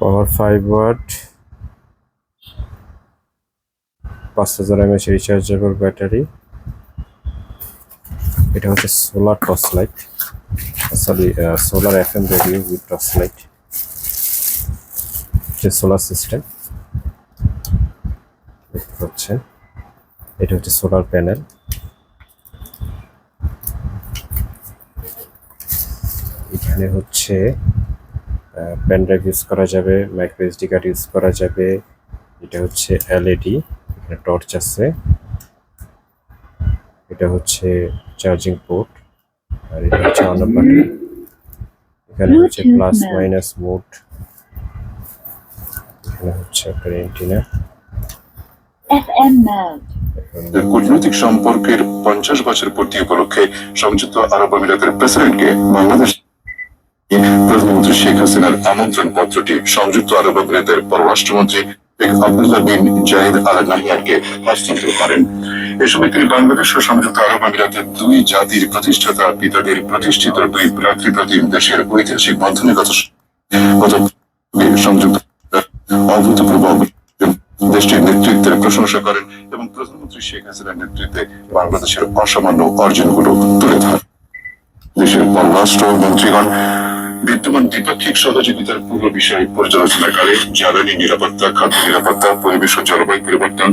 Power five watt, পাঁচ হাজার mAh rechargeable battery এটা হচ্ছে solar torch light sorry solar F M radio with torch light যে solar system হচ্ছে এটা হচ্ছে সোলার প্যানেল এখানে হচ্ছে পেন ড্রাইভ ইউজ করা যাবে মাইক্রো এসডি কার্ড ইউজ করা যাবে। এটা হচ্ছে এলইডি এখানে টর্চ আছে। এটা হচ্ছে চার্জিং পোর্ট আর এটা হচ্ছে অন বাটন এখানে হচ্ছে প্লাস মাইনাস মোড এখানে হচ্ছে আপনার এন্টিনা কূটনৈতিক সম্পর্কের পঞ্চাশ বছর পূর্তি উপলক্ষে সংযুক্ত আরব আমিরাতের প্রেসিডেন্টকে বাংলাদেশ প্রধানমন্ত্রী শেখ হাসিনার আমন্ত্রণ পত্রটি সংযুক্ত আরব আমিরাতের পররাষ্ট্রমন্ত্রী শেখ আব্দুল্লাহ বিন জাহিদ আল হস্তান্তর করেন। এ সময় তিনি বাংলাদেশ ও সংযুক্ত আরব আমিরাতের দুই জাতির প্রতিষ্ঠাতা, পিতাদের প্রতিষ্ঠিত দুই দেশের ঐতিহাসিক সংযুক্ত অভূতপূর্ব দেশটির নেতৃত্বের প্রশংসা করেন এবং প্রধানমন্ত্রী শেখ হাসিনার নেতৃত্বে বাংলাদেশের অসামান্য অর্জনগুলো তুলে ধরেন। দেশের পররাষ্ট্র মন্ত্রীগণ বিদ্যমান দ্বিপাক্ষিক সহযোগিতার পুরো বিষয় পর্যালোচনাকালে জ্বালানি নিরাপত্তা খাদ্য নিরাপত্তা পরিবেশ ও জলবায়ু পরিবর্তন